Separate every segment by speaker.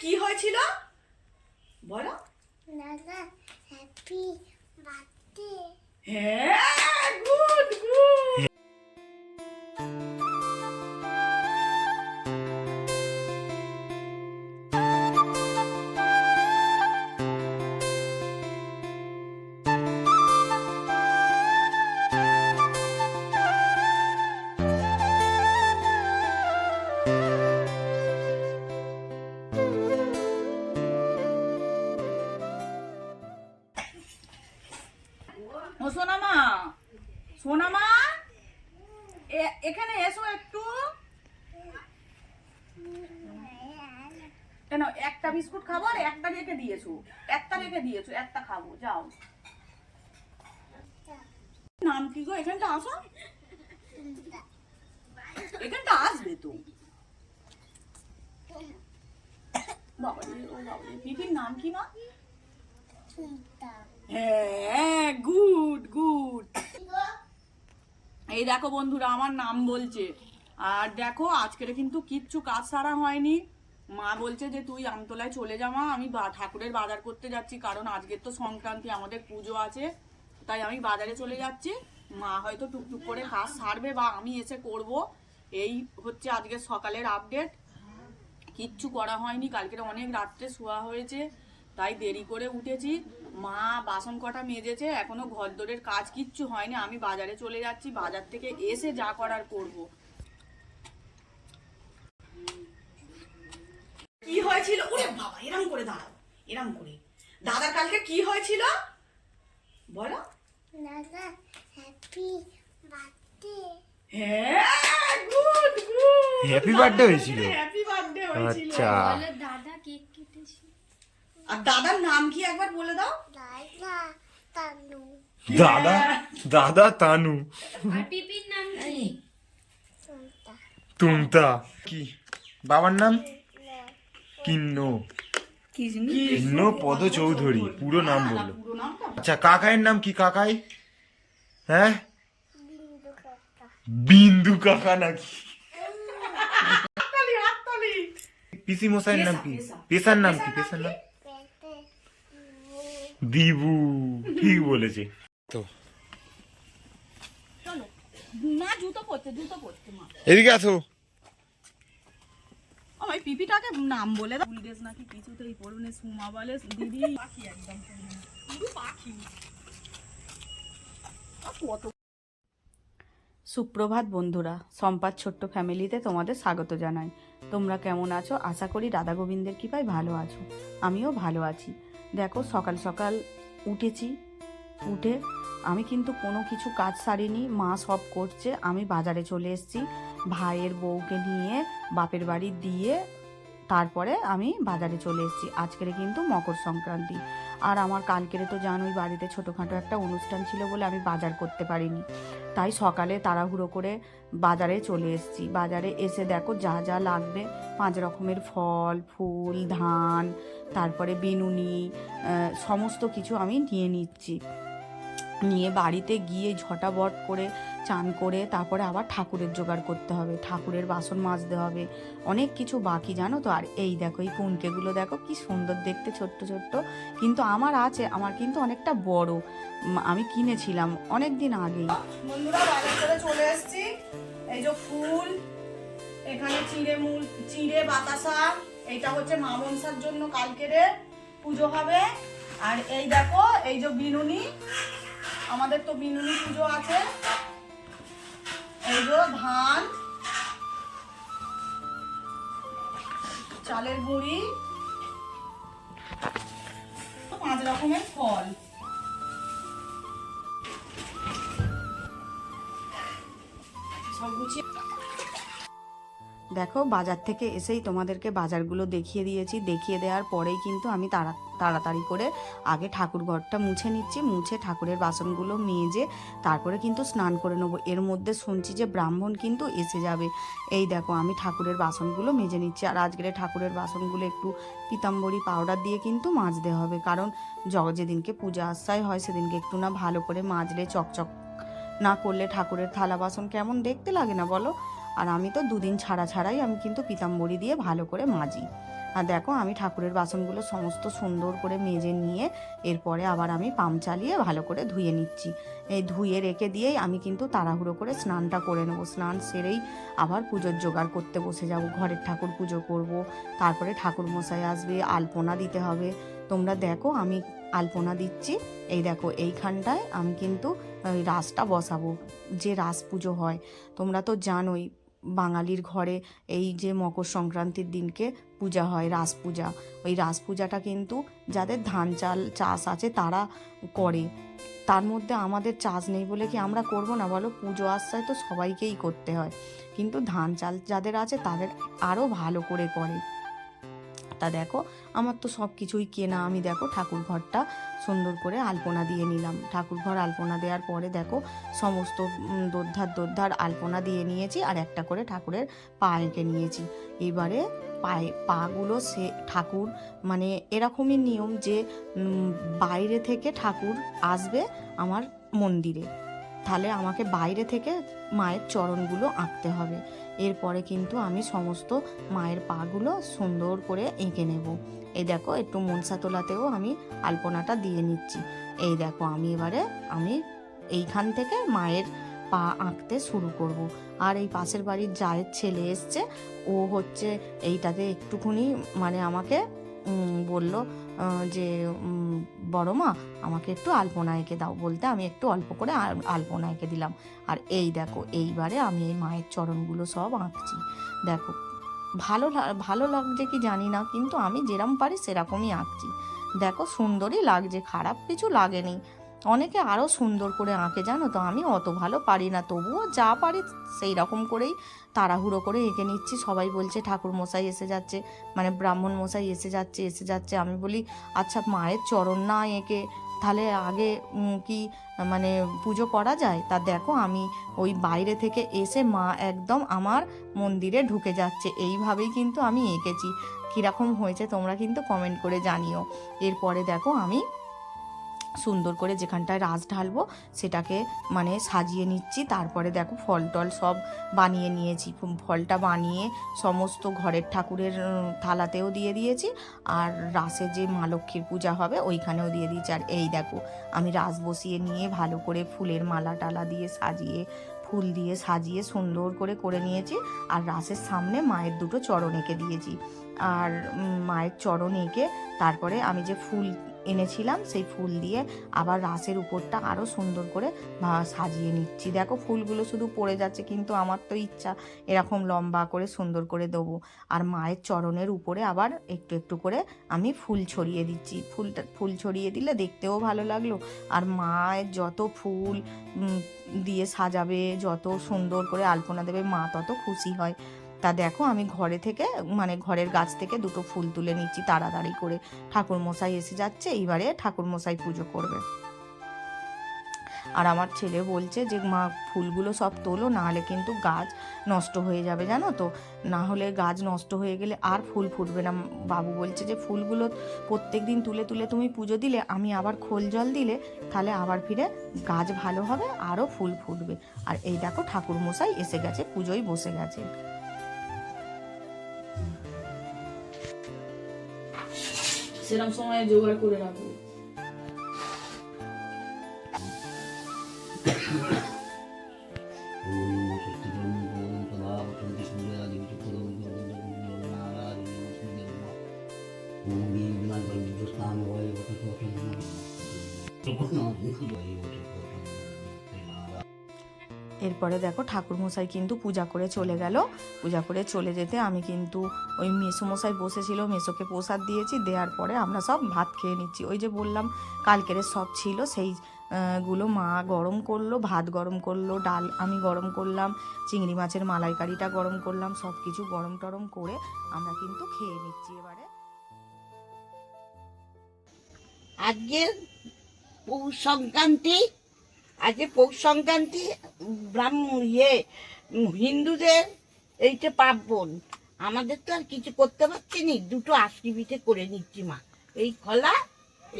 Speaker 1: কি হয়েছিল? বলো।
Speaker 2: দাদা হ্যাপি বার্থডে
Speaker 1: হ্যাঁ গুড গুড কেন? একটা বিস্কুট খাব আর একটা রেখে দিয়েছ। একটা রেখে দিয়েছ, একটা খাব, যাও। নাম কি গো? এখানটা আসো। এখানটা আসবে তো। নাম কি হ্যাঁ গুড গুড। এই দেখো বন্ধুরা, আমার নাম বলছে। আর দেখো, আজকের কিন্তু কিচ্ছু কাজ সারা হয়নি। মা বলছে যে তুই আমতলায় চলে যা মা, আমি ঠাকুরের বাজার করতে যাচ্ছি, কারণ আজকের তো সংক্রান্তি, আমাদের পুজো আছে, তাই আমি বাজারে চলে যাচ্ছি। মা হয়তো টুকটুক করে কাজ সারবে বা আমি এসে করব। এই হচ্ছে আজকে সকালের আপডেট কিচ্ছু করা হয়নি কালকের অনেক রাত্রে শোয়া হয়েছে, তাই দেরি করে উঠেছি। মা বাসন কটা মেজেছে, এখনও ঘরদোরের কাজ কিচ্ছু হয়নি, আমি বাজারে চলে যাচ্ছি, বাজার থেকে এসে যা করার করব। কি হয়েছিল? ওরে বাবা এরম করে দাঁড়াও এরম করে। দাদার কালকে কি হয়েছিল? বলো।
Speaker 2: দাদা হ্যাপি বার্থডে
Speaker 1: হ্যাঁ গুড গুড
Speaker 3: Happy birthday হয়েছিল?
Speaker 1: হ্যাপি বার্থডে হয়েছিল।
Speaker 3: আচ্ছা।
Speaker 4: দাদা কেক কেটেছে।
Speaker 1: আর দাদার নাম কি একবার বলে দাও?
Speaker 2: দাদা তানু।
Speaker 3: দাদা দাদা তানু।
Speaker 4: আর পিপির নাম কি?
Speaker 3: তুমতা। কি? বাবার নাম? কিন্ন। কিন্ন? পদ চৌধুরী পুরো নাম বলল। আচ্ছা কাকাইয়ের নাম কি কাকাই? হ্যাঁ?
Speaker 2: বিন্দু কাকা।
Speaker 3: বিন্দু নাকি? পিসি মশাইয়ের নাম কি? পেশার নাম কি? পেশার নাম দিবু ঠিক বলেছে। তো।
Speaker 1: মা জুতো পরছে জুতো পরছে মা।
Speaker 3: এদিকে আসো।
Speaker 1: আমার পিপিটাকে নাম বলে দাও। ফুল ড্রেস নাকি কিছুতেই পরুনে সুমা বলে দিদি। পাখি একদম পাখি। কত সুপ্রভাত বন্ধুরা সম্পাদ ছোট্ট ফ্যামিলিতে তোমাদের স্বাগত জানাই। তোমরা কেমন আছো? আশা করি রাধা গোবিন্দের কৃপায় ভালো আছো। আমিও ভালো আছি। দেখো সকাল সকাল উঠেছি। উঠে আমি কিন্তু কোনো কিছু কাজ সারিনি মা সব করছে। আমি বাজারে চলে এসেছি। ভাইয়ের বউকে নিয়ে বাপের বাড়ি দিয়ে তারপরে আমি বাজারে চলে এসেছি। আজকের কিন্তু মকর সংক্রান্তি। আর আমার কালকেরে তো জানোই বাড়িতে ছোটোখাটো একটা অনুষ্ঠান ছিল বলে আমি বাজার করতে পারিনি। তাই সকালে তাড়াহুড়ো করে বাজারে চলে এসেছি। বাজারে এসে দেখো যা যা লাগবে। পাঁচ রকমের ফল, ফুল, ধান, তারপরে বেনুনি সমস্ত কিছু আমি নিয়ে নিচ্ছি। নিয়ে বাড়িতে গিয়ে ঝটাবট করে চান করে তারপরে আবার ঠাকুরের জোগাড় করতে হবে। ঠাকুরের বাসন মাজতে হবে। অনেক কিছু বাকি, জানো তো? আর এই দেখো, এই কুনকেগুলো দেখো, কি সুন্দর দেখতে ছোট্ট ছোট্ট। কিন্তু আমার আছে, আমার কিন্তু অনেকটা বড়। আমি কিনেছিলাম অনেক দিন আগেই। বন্ধুরা বাজার করে চলে এসেছি। এই যে ফুল, এখানে চিড়ে মূল, চিড়ে বাতাসা, এইটা হচ্ছে মা জন্য কালকেরে পুজো হবে। আর এই দেখো, এই যে বিনুনি আমাদের তো বিনুনি পুজো আছে। এই ধান চালের গুঁড়ি পাঁচ রকমের ফল। সব গুছিয়ে দেখো, বাজার থেকে এসেই তোমাদেরকে বাজারগুলো দেখিয়ে দিয়েছি। দেখিয়ে দেওয়ার পরেই কিন্তু আমি তাড়া, তাড়াতাড়ি করে আগে ঠাকুর ঘরটা মুছে নিচ্ছি। মুছে ঠাকুরের বাসনগুলো মেজে তারপরে কিন্তু স্নান করে নেব। এর মধ্যে শুনছি যে ব্রাহ্মণ কিন্তু এসে যাবে। এই দেখো, আমি ঠাকুরের বাসনগুলো মেজে নিচ্ছি। আর আজকের ঠাকুরের বাসনগুলো একটু পিতাম্বরী পাউডার দিয়ে কিন্তু মাজতে হবে। কারণ জ- যেদিনকে পূজা আশ্রয় হয়, সেদিনকে একটু না ভালো করে মাজলে চকচক না করলে ঠাকুরের থালা বাসন কেমন দেখতে লাগে না বলো? আর আমি তো দুদিন ছাড়া ছাড়াই আমি কিন্তু পিতাম্বরী দিয়ে ভালো করে মাজি। আর দেখো, আমি ঠাকুরের বাসনগুলো সমস্ত সুন্দর করে মেজে নিয়ে এরপরে আবার আমি পাম্প চালিয়ে ভালো করে ধুয়ে নিচ্ছি। এই ধুয়ে রেখে দিয়েই আমি কিন্তু তাড়াহুড়ো করে স্নানটা করে নেব। স্নান সেরেই আবার পুজোর জোগাড় করতে বসে যাব। ঘরের ঠাকুর পুজো করব, তারপরে ঠাকুর মশাই আসবে, আলপনা দিতে হবে। তোমরা দেখো, আমি আলপনা দিচ্ছি। এই দেখো, এইখানটায় আমি কিন্তু রাসটা বসাবো। যে রাস পুজো হয়, তোমরা তো জানোই বাঙালির ঘরে এই যে মকর সংক্রান্তির দিনকে পূজা হয়, রাস পূজা। ওই রাস পূজাটা কিন্তু যাদের ধান চাল চাষ আছে তারা করে। তার মধ্যে আমাদের চাষ নেই বলে কি আমরা করব না? বলো, পুজো আশ্রয় তো সবাইকেই করতে হয়। কিন্তু ধান চাল যাদের আছে তাদের আরও ভালো করে করে। তা দেখো। আমার তো সব কিছুই কেনা। আমি দেখো ঠাকুর ঘরটা সুন্দর করে আলপনা দিয়ে নিলাম। ঠাকুর ঘর আলপনা দেওয়ার পরে দেখো সমস্ত দোদ্ধার দোদ্ধার আলপনা দিয়ে নিয়েছি আর একটা করে ঠাকুরের পা এঁকে নিয়েছি। এবারে পায়ে, পাগুলো সে ঠাকুর মানে এরকমই নিয়ম যে বাইরে থেকে ঠাকুর আসবে আমার মন্দিরে। তাহলে আমাকে বাইরে থেকে মায়ের চরণগুলো আঁকতে হবে। এরপরে কিন্তু আমি সমস্ত মায়ের পাগুলো সুন্দর করে এঁকে নেব। এই দেখো, একটু মনসা তোলাতেও আমি আলপনাটা দিয়ে নিচ্ছি। এই দেখো, আমি এবারে, আমি এইখান থেকে মায়ের পা আঁকতে শুরু করব। আর এই পাশের বাড়ির জায়ের ছেলে এসছে, ও হচ্ছে এইটাতে একটুখানি মানে আমাকে বলল যে বড় মা, আমাকে একটু আলপনা এঁকে দাও বলতে আমি একটু অল্প করে আলপনা এঁকে দিলাম। আর এই দেখো, এইবারে আমি এই মায়ের চরণগুলো সব আঁকছি। দেখো, ভালো ভালো লাগছে কি জানি না, কিন্তু আমি যেরম পারি সেরকমই আঁকছি। দেখো, সুন্দরই লাগছে, খারাপ কিছু লাগেনি। অনেকে আরও সুন্দর করে আঁকে, জানো তো? আমি অত ভালো পারি না, তবুও যা পারি সেই রকম করেই তাড়াহুড়ো করে এঁকে নিচ্ছি। সবাই বলছে, ঠাকুর মশাই এসে যাচ্ছে। মানে ব্রাহ্মণ মশাই এসে যাচ্ছে এসে যাচ্ছে। আমি বলি আচ্ছা মায়ের চরণ না এঁকে তাহলে আগে কি মানে পুজো করা যায়? তা দেখো, আমি ওই বাইরে থেকে এসে মা একদম আমার মন্দিরে ঢুকে যাচ্ছে। এইভাবেই কিন্তু আমি এঁকেছি। কীরকম হয়েছে তোমরা কিন্তু কমেন্ট করে জানিও। এরপরে দেখো, আমি সুন্দর করে যেখানটায় রাস ঢালবো, সেটাকে মানে সাজিয়ে নিচ্ছি। তারপরে দেখো ফল টল সব বানিয়ে নিয়েছি। ফলটা বানিয়ে সমস্ত ঘরের ঠাকুরের থালাতেও দিয়ে দিয়েছি। আর রাসে যে মা লক্ষ্মীর পূজা হবে, ওইখানেও দিয়ে দিয়েছি। আর এই দেখো, আমি রাস বসিয়ে নিয়ে ভালো করে ফুলের মালা টালা দিয়ে সাজিয়ে, ফুল দিয়ে সাজিয়ে সুন্দর করে করে নিয়েছি। আর রাসের সামনে মায়ের দুটো চরণ এঁকে দিয়েছি। আর মায়ের চরণ এঁকে তারপরে আমি যে ফুল এনেছিলাম, সেই ফুল দিয়ে আবার রাসের উপরটা আরও সুন্দর করে সাজিয়ে নিচ্ছি। দেখো ফুলগুলো শুধু পড়ে যাচ্ছে, কিন্তু আমার তো ইচ্ছা এরকম লম্বা করে সুন্দর করে দেবো। আর মায়ের চরণের উপরে আবার একটু একটু করে আমি ফুল ছড়িয়ে দিচ্ছি। ফুলটা, ফুল ছড়িয়ে দিলে দেখতেও ভালো লাগল। আর মায়ের যত ফুল দিয়ে সাজাবে, যত সুন্দর করে আলপনা দেবে, মা তত খুশি হয়। তা দেখো, আমি ঘরে থেকে মানে ঘরের গাছ থেকে দুটো ফুল তুলে নিচ্ছি, তাড়াতাড়ি করে ঠাকুর মশাই এসে যাচ্ছে, এইবারে ঠাকুর মশাই পুজো করবে। আর আমার ছেলে বলছে যে, মা, ফুলগুলো সব তোলো, নাহলে কিন্তু গাছ নষ্ট হয়ে যাবে, জানো তো। না হলে গাছ নষ্ট হয়ে গেলে আর ফুল ফুটবে না। বাবু বলছে যে, ফুলগুলো প্রত্যেক দিন তুলে তুলে তুমি পুজো দিলে, আমি আবার খোল জল দিলে, তাহলে আবার ফিরে গাছ ভালো হবে, আরও ফুল ফুটবে। আর এই দেখো ঠাকুর মশাই এসে গেছে, পুজোয় বসে গেছে।
Speaker 5: সেরকম সময় জোগাড় করে রাখব।
Speaker 1: এরপরে দেখো ঠাকুরমশাই কিন্তু পূজা করে চলে গেল। পূজা করে চলে যেতে আমি কিন্তু ওই মেসোমশাই বসেছিল, মেসোকে প্রসাদ দিয়েছি, দেওয়ার পরে আমরা সব ভাত খেয়ে নিচ্ছি। ওই যে বললাম কালকের সব ছিল, সেই গুলো মা গরম করল, ভাত গরম করল, ডাল আমি গরম করলাম, চিংড়ি মাছের মালাইকারিটা গরম করলাম সব কিছু গরম টরম করে আমরা কিন্তু খেয়ে নিচ্ছি এবারে।
Speaker 6: আজকে পৌষ সংক্রান্তি আজকে পৌষ সংক্রান্তি ব্রাহ্মণ ইয়ে হিন্দুদের এইটা পার্বণ। আমাদের তো আর কিছু করতে পারছি নি, দুটো আশকি পিঠে করে নিচ্ছি মা। এই খলা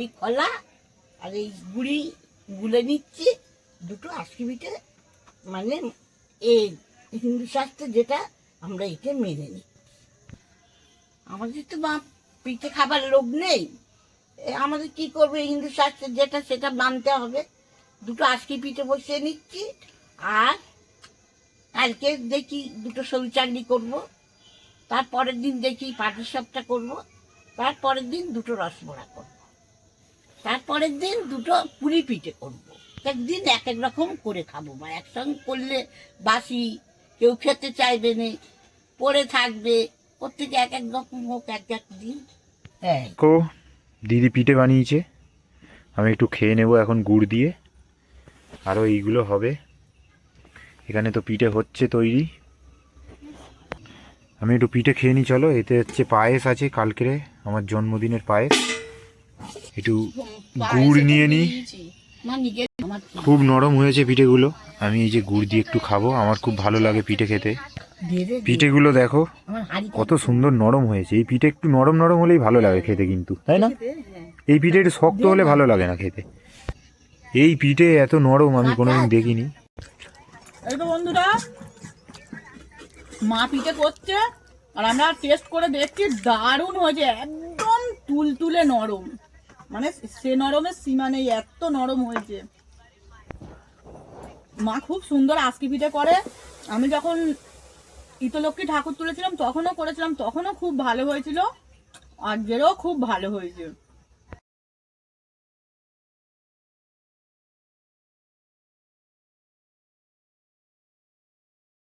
Speaker 6: এই খলা আর এই গুড়ি গুলে নিচ্ছি, দুটো আশকি পিঠে। মানে এই হিন্দু শাস্ত্রে যেটা, আমরা এটা মেনে নিই আমাদের তো মা, পিঠে খাবার লোভ নেই। আমাদের কি করবে হিন্দু শাস্ত্রে যেটা, সেটা মানতে হবে। দুটো আজকে পিঠে বসিয়ে নিচ্ছি, আর কালকে দেখি দুটো সরু চাকরি করব তারপরের দিন দেখি পাটির সাপটা করব তারপরের দিন দুটো রসবড়া করব তারপরের দিন দুটো পুরি পিঠে করব। একদিন এক এক রকম করে খাব, বা একসঙ্গে করলে বাসি, কেউ খেতে চাইবে না, পড়ে থাকবে, প্রত্যেকে এক এক রকম হোক, এক এক দিন। হ্যাঁ
Speaker 3: দিদি পিঠে বানিয়েছে, আমি একটু খেয়ে নেব এখন গুড় দিয়ে। আরও এইগুলো হবে। এখানে তো পিঠে হচ্ছে তৈরি। আমি একটু পিঠে খেয়ে নিই চলো। এতে হচ্ছে পায়েস আছে কালকেরে, আমার জন্মদিনের পায়েস। একটু গুড় নিয়ে নিই খুব নরম হয়েছে পিঠেগুলো। আমি এই যে গুড় দিয়ে একটু খাব, আমার খুব ভালো লাগে পিঠে খেতে। পিঠেগুলো দেখো, কত সুন্দর নরম হয়েছে। এই পিঠে একটু নরম নরম হলেই ভালো লাগে খেতে কিন্তু, তাই না? এই পিঠে একটু শক্ত হলে ভালো লাগে না খেতে। এই পিঠে এত নরম আমি কোনোদিন দেখিনি।
Speaker 5: এই তো বন্ধুরা মা পিঠে করছে আর আমরা টেস্ট করে দেখছি দারুণ হয়েছে একদম তুলতুলে নরম। মানে সে নরমের সীমা নেই এত নরম হয়েছে। মা খুব সুন্দর আজকি পিঠে করে। আমি যখন ইতলক্ষ্মী ঠাকুর তুলেছিলাম তখনও করেছিলাম তখনও খুব ভালো হয়েছিল। আজকেরও খুব ভালো হয়েছে।